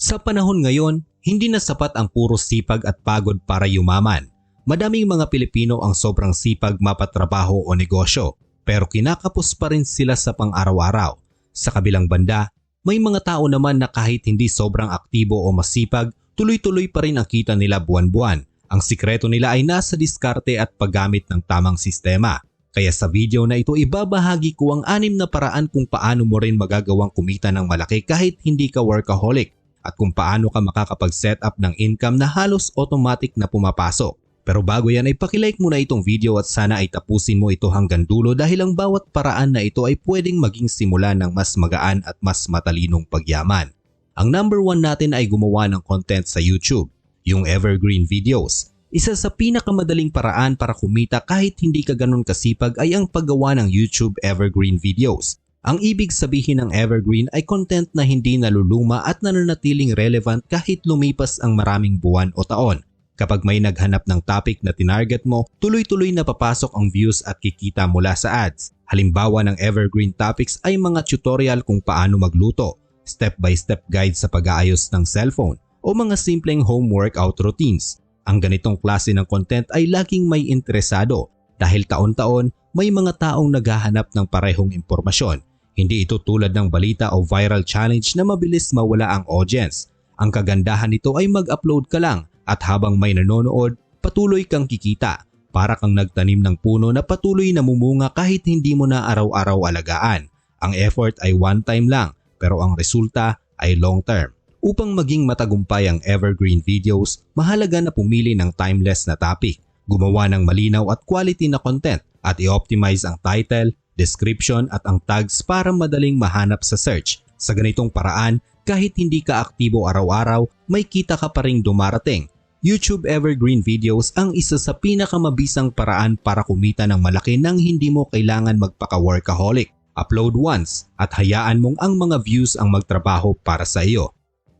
Sa panahon ngayon, hindi na sapat ang puro sipag at pagod para yumaman. Madaming mga Pilipino ang sobrang sipag mapatrabaho o negosyo pero kinakapos pa rin sila sa pang-araw-araw. Sa kabilang banda, may mga tao naman na kahit hindi sobrang aktibo o masipag, tuloy-tuloy pa rin ang kita nila buwan-buwan. Ang sikreto nila ay nasa diskarte at paggamit ng tamang sistema. Kaya sa video na ito ibabahagi ko ang anim na paraan kung paano mo rin magagawang kumita ng malaki kahit hindi ka workaholic at kung paano ka makakapag-set up ng income na halos automatic na pumapasok. Pero bago yan ay pakilike muna itong video at sana ay tapusin mo ito hanggang dulo dahil ang bawat paraan na ito ay pwedeng maging simula ng mas magaan at mas matalinong pagyaman. Ang number one natin ay gumawa ng content sa YouTube, yung evergreen videos. Isa sa pinakamadaling paraan para kumita kahit hindi ka ganun kasipag ay ang paggawa ng YouTube evergreen videos. Ang ibig sabihin ng evergreen ay content na hindi naluluma at nananatiling relevant kahit lumipas ang maraming buwan o taon. Kapag may naghanap ng topic na tinarget mo, tuloy-tuloy na papasok ang views at kikita mula sa ads. Halimbawa ng evergreen topics ay mga tutorial kung paano magluto, step-by-step guide sa pag-aayos ng cellphone, o mga simpleng home workout routines. Ang ganitong klase ng content ay laging may interesado dahil taon-taon may mga taong naghahanap ng parehong impormasyon hindi ito tulad ng balita o viral challenge na mabilis mawala ang audience. Ang kagandahan nito ay mag-upload ka lang at habang may nanonood, patuloy kang kikita. Para kang nagtanim ng puno na patuloy namumunga kahit hindi mo na araw-araw alagaan. Ang effort ay one time lang pero ang resulta ay long term. Upang maging matagumpay ang evergreen videos, mahalaga na pumili ng timeless na topic, gumawa ng malinaw at quality na content at i-optimize ang title, description at ang tags para madaling mahanap sa search. Sa ganitong paraan, kahit hindi ka aktibo araw-araw, may kita ka pa ring dumarating. YouTube Evergreen Videos ang isa sa pinakamabisang paraan para kumita ng malaki nang hindi mo kailangan magpaka-workaholic. Upload once at hayaan mong ang mga views ang magtrabaho para sa iyo.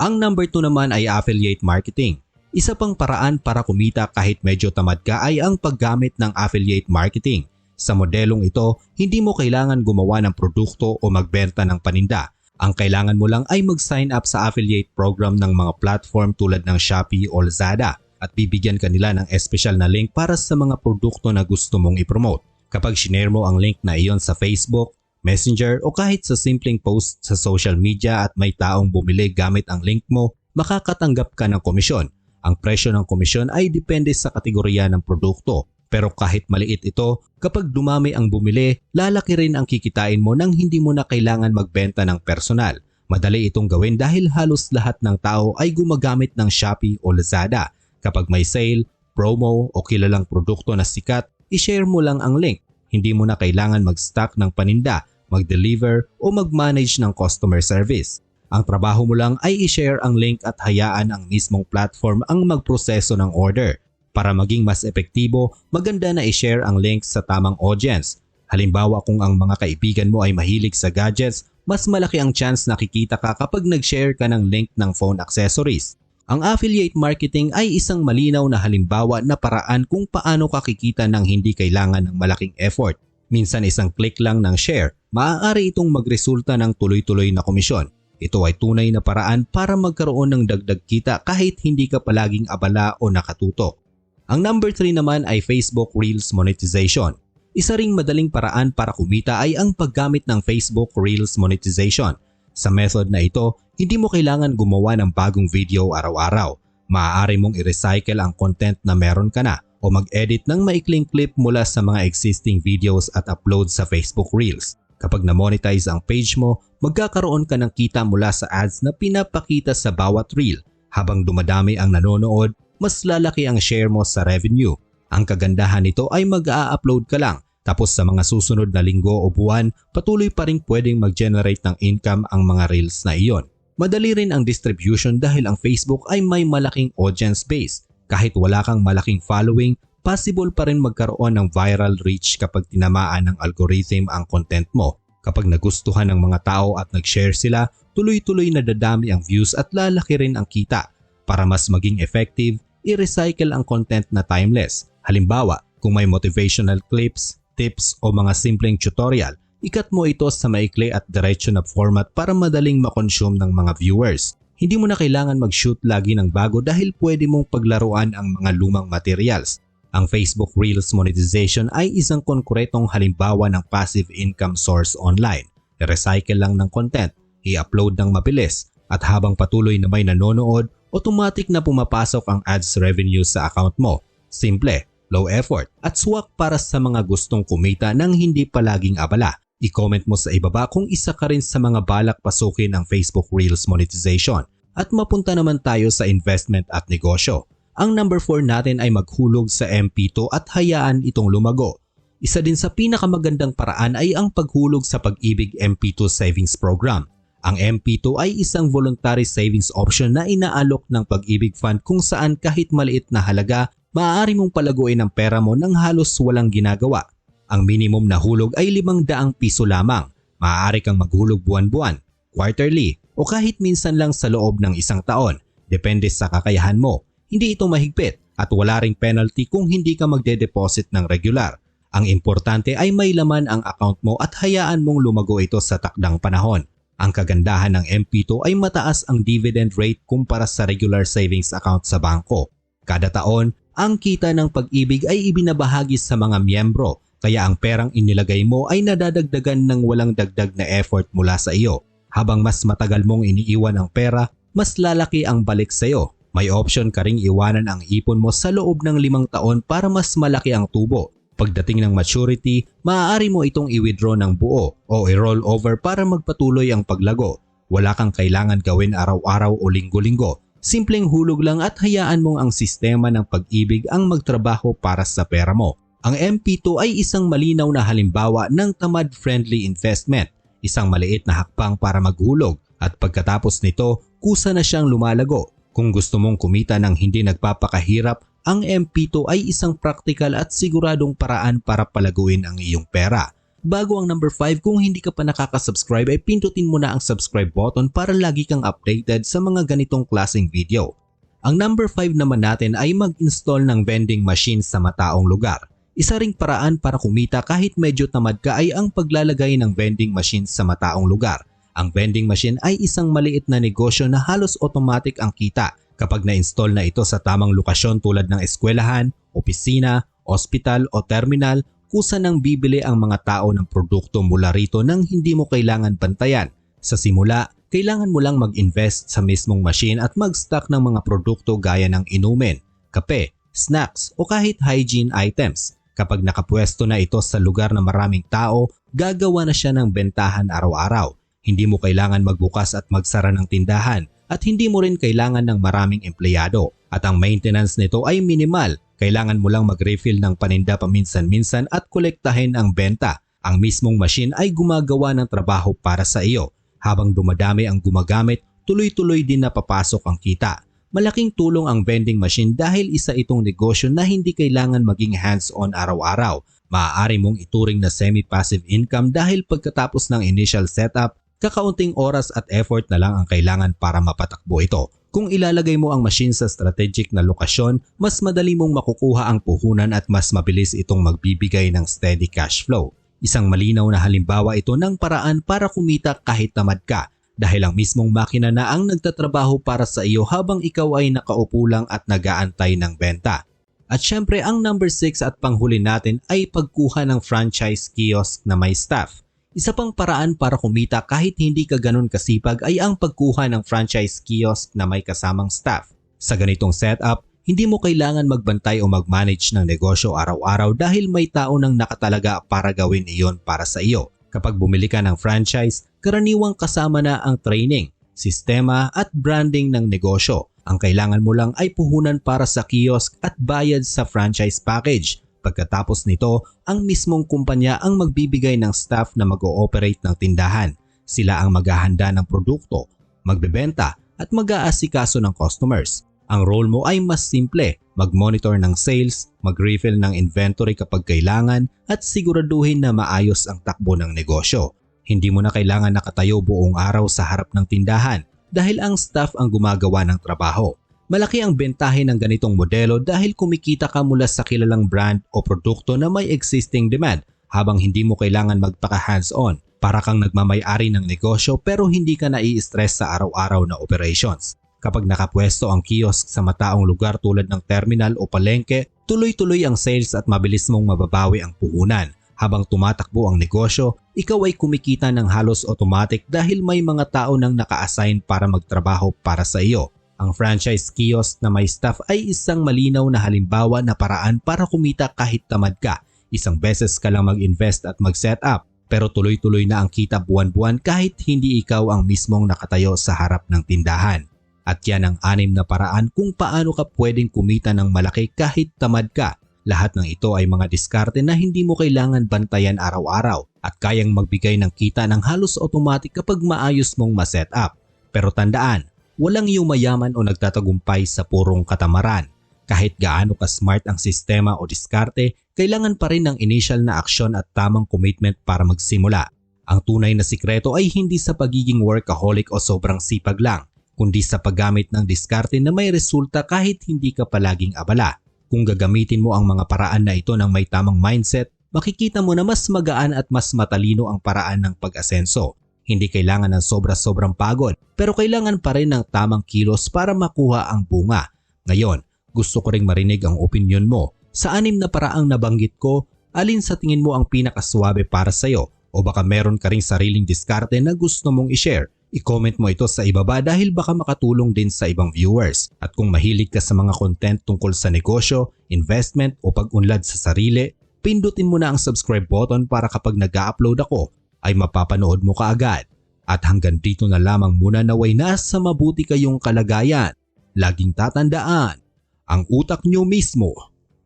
Ang number 2 naman ay affiliate marketing. Isa pang paraan para kumita kahit medyo tamad ka ay ang paggamit ng affiliate marketing. Sa modelong ito, hindi mo kailangan gumawa ng produkto o magbenta ng paninda. Ang kailangan mo lang ay mag-sign up sa affiliate program ng mga platform tulad ng Shopee o Lazada at bibigyan ka nila ng espesyal na link para sa mga produkto na gusto mong ipromote. Kapag shinare mo ang link na iyon sa Facebook, Messenger o kahit sa simpleng post sa social media at may taong bumili gamit ang link mo, makakatanggap ka ng komisyon. Ang presyo ng komisyon ay depende sa kategorya ng produkto pero kahit maliit ito, kapag dumami ang bumili, lalaki rin ang kikitain mo nang hindi mo na kailangan magbenta ng personal. Madali itong gawin dahil halos lahat ng tao ay gumagamit ng Shopee o Lazada. Kapag may sale, promo o kilalang produkto na sikat, ishare mo lang ang link. Hindi mo na kailangan mag-stock ng paninda, mag-deliver o mag-manage ng customer service. Ang trabaho mo lang ay i-share ang link at hayaan ang mismong platform ang magproseso ng order. Para maging mas epektibo, maganda na i-share ang links sa tamang audience. Halimbawa kung ang mga kaibigan mo ay mahilig sa gadgets, mas malaki ang chance na kikita ka kapag nag-share ka ng link ng phone accessories. Ang affiliate marketing ay isang malinaw na halimbawa na paraan kung paano ka kikita ng hindi kailangan ng malaking effort. Minsan isang click lang ng share, maaari itong magresulta ng tuloy-tuloy na komisyon. Ito ay tunay na paraan para magkaroon ng dagdag kita kahit hindi ka palaging abala o nakatutok. Ang number 3 naman ay Facebook Reels monetization. Isa ring madaling paraan para kumita ay ang paggamit ng Facebook Reels monetization. Sa method na ito, hindi mo kailangan gumawa ng bagong video araw-araw. Maaari mong i-recycle ang content na meron ka na o mag-edit ng maikling clip mula sa mga existing videos at upload sa Facebook Reels. Kapag na-monetize ang page mo, magkakaroon ka ng kita mula sa ads na pinapakita sa bawat reel. Habang dumadami ang nanonood, mas lalaki ang share mo sa revenue. Ang kagandahan nito ay mag-a-upload ka lang tapos sa mga susunod na linggo o buwan, patuloy pa rin pwedeng mag-generate ng income ang mga reels na iyon. Madali rin ang distribution dahil ang Facebook ay may malaking audience base. Kahit wala kang malaking following, possible pa rin magkaroon ng viral reach kapag tinamaan ng algorithm ang content mo. Kapag nagustuhan ng mga tao at nag-share sila, tuloy-tuloy na dadami ang views at lalaki rin ang kita. Para mas maging effective, i-recycle ang content na timeless. Halimbawa, kung may motivational clips, tips o mga simpleng tutorial, ikat mo ito sa maikli at diretso na format para madaling makonsume ng mga viewers. Hindi mo na kailangan mag-shoot lagi ng bago dahil pwede mong paglaruan ang mga lumang materials. Ang Facebook Reels monetization ay isang konkretong halimbawa ng passive income source online. I-recycle lang ng content, i-upload ng mabilis, at habang patuloy na may nanonood, automatic na pumapasok ang ads revenue sa account mo. Simple, low effort, at swak para sa mga gustong kumita ng hindi palaging abala. I-comment mo sa ibaba kung isa ka rin sa mga balak pasukin ang Facebook Reels monetization. At mapunta naman tayo sa investment at negosyo. Ang number 4 natin ay maghulog sa MP2 at hayaan itong lumago. Isa din sa pinakamagandang paraan ay ang paghulog sa Pag-ibig MP2 Savings Program. Ang MP2 ay isang voluntary savings option na inaalok ng Pag-ibig Fund kung saan kahit maliit na halaga, maaari mong palaguin ang pera mo nang halos walang ginagawa. Ang minimum na hulog ay 500 piso lamang. Maaari kang maghulog buwan-buwan, quarterly, o kahit minsan lang sa loob ng isang taon. Depende sa kakayahan mo. Hindi ito mahigpit at wala ring penalty kung hindi ka magde-deposit ng regular. Ang importante ay may laman ang account mo at hayaan mong lumago ito sa takdang panahon. Ang kagandahan ng MP2 ay mataas ang dividend rate kumpara sa regular savings account sa bangko. Kada taon, ang kita ng pag-ibig ay ibinabahagi sa mga miyembro kaya ang perang inilagay mo ay nadadagdagan ng walang dagdag na effort mula sa iyo. Habang mas matagal mong iniiwan ang pera, mas lalaki ang balik sa iyo. May option ka ring iwanan ang ipon mo sa loob ng limang taon para mas malaki ang tubo. Pagdating ng maturity, maaari mo itong i-withdraw ng buo o i-roll over para magpatuloy ang paglago. Wala kang kailangan gawin araw-araw o linggo-linggo. Simpleng hulog lang at hayaan mong ang sistema ng pag-ibig ang magtrabaho para sa pera mo. Ang MP2 ay isang malinaw na halimbawa ng tamad-friendly investment isang maliit na hakbang para maghulog at pagkatapos nito kusa na siyang lumalago. Kung gusto mong kumita ng hindi nagpapakahirap, ang MP2 ay isang praktikal at siguradong paraan para palaguin ang iyong pera. Bago ang number 5, kung hindi ka pa nakaka-subscribe ay pindutin mo na ang subscribe button para lagi kang updated sa mga ganitong klaseng video. Ang number 5 naman natin ay mag-install ng vending machine sa mataong lugar. Isa ring paraan para kumita kahit medyo tamad ka ay ang paglalagay ng vending machine sa mataong lugar. Ang vending machine ay isang maliit na negosyo na halos automatic ang kita kapag na-install na ito sa tamang lokasyon tulad ng eskwelahan, opisina, ospital o terminal kusa nang bibili ang mga tao ng produkto mula rito nang hindi mo kailangan bantayan. Sa simula, kailangan mo lang mag-invest sa mismong machine at mag-stock ng mga produkto gaya ng inumin, kape, snacks o kahit hygiene items. Kapag nakapwesto na ito sa lugar na maraming tao, gagawa na siya ng bentahan araw-araw. Hindi mo kailangan magbukas at magsara ng tindahan at hindi mo rin kailangan ng maraming empleyado. At ang maintenance nito ay minimal. Kailangan mo lang mag-refill ng paninda paminsan-minsan at kolektahin ang benta. Ang mismong machine ay gumagawa ng trabaho para sa iyo. Habang dumadami ang gumagamit, tuloy-tuloy din na papasok ang kita. Malaking tulong ang vending machine dahil isa itong negosyo na hindi kailangan maging hands-on araw-araw. Maaari mong ituring na semi-passive income dahil pagkatapos ng initial setup, kakaunting oras at effort na lang ang kailangan para mapatakbo ito. Kung ilalagay mo ang machine sa strategic na lokasyon, mas madali mong makukuha ang puhunan at mas mabilis itong magbibigay ng steady cash flow. Isang malinaw na halimbawa ito ng paraan para kumita kahit tamad ka dahil ang mismong makina na ang nagtatrabaho para sa iyo habang ikaw ay nakaupo lang at nagaantay ng benta. At syempre ang number 6 at panghuli natin ay pagkuha ng franchise kiosk na may staff. Isa pang paraan para kumita kahit hindi ka ganun kasipag ay ang pagkuha ng franchise kiosk na may kasamang staff. Sa ganitong setup, hindi mo kailangan magbantay o mag-manage ng negosyo araw-araw dahil may tao nang nakatalaga para gawin iyon para sa iyo. Kapag bumili ka ng franchise, karaniwang kasama na ang training, sistema at branding ng negosyo. Ang kailangan mo lang ay puhunan para sa kiosk at bayad sa franchise package. Pagkatapos nito, ang mismong kumpanya ang magbibigay ng staff na mag-ooperate ng tindahan. Sila ang maghahanda ng produkto, magbebenta at mag-aasikaso ng customers. Ang role mo ay mas simple, mag-monitor ng sales, mag-refill ng inventory kapag kailangan at siguraduhin na maayos ang takbo ng negosyo. Hindi mo na kailangan nakatayo buong araw sa harap ng tindahan dahil ang staff ang gumagawa ng trabaho. Malaki ang bentahe ng ganitong modelo dahil kumikita ka mula sa kilalang brand o produkto na may existing demand habang hindi mo kailangan magpaka hands-on. Para kang nagmamayari ng negosyo pero hindi ka nai-stress sa araw-araw na operations. Kapag nakapwesto ang kiosk sa mataong lugar tulad ng terminal o palengke, tuloy-tuloy ang sales at mabilis mong mababawi ang puhunan. Habang tumatakbo ang negosyo, ikaw ay kumikita ng halos automatic dahil may mga tao nang naka-assign para magtrabaho para sa iyo. Ang franchise kiosk na may staff ay isang malinaw na halimbawa na paraan para kumita kahit tamad ka. Isang beses ka lang mag-invest at mag-set up pero tuloy-tuloy na ang kita buwan-buwan kahit hindi ikaw ang mismong nakatayo sa harap ng tindahan. At yan ang anim na paraan kung paano ka pwedeng kumita ng malaki kahit tamad ka. Lahat ng ito ay mga diskarte na hindi mo kailangan bantayan araw-araw at kayang magbigay ng kita ng halos automatic kapag maayos mong ma-set up. Pero tandaan, walang yumayaman o nagtatagumpay sa purong katamaran. Kahit gaano ka-smart ang sistema o diskarte, kailangan pa rin ng initial na aksyon at tamang commitment para magsimula. Ang tunay na sikreto ay hindi sa pagiging workaholic o sobrang sipag lang, kundi sa paggamit ng diskarte na may resulta kahit hindi ka palaging abala. Kung gagamitin mo ang mga paraan na ito ng may tamang mindset, makikita mo na mas magaan at mas matalino ang paraan ng pag-asenso. Hindi kailangan ng sobra-sobrang pagod, pero kailangan pa rin ng tamang kilos para makuha ang bunga. Ngayon, gusto ko ring marinig ang opinion mo. Sa anim na paraang nabanggit ko, alin sa tingin mo ang pinakaswabe para sa'yo? O baka meron ka ring sariling diskarte na gusto mong i-share? I-comment mo ito sa ibaba dahil baka makatulong din sa ibang viewers. At kung mahilig ka sa mga content tungkol sa negosyo, investment o pag-unlad sa sarili, pindutin mo na ang subscribe button para kapag nag-upload ako ay mapapanood mo kaagad. At hanggang dito na lamang muna naway nasa mabuti kayong kalagayan. Laging tatandaan, ang utak nyo mismo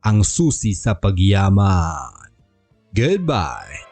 ang susi sa pagyaman. Goodbye!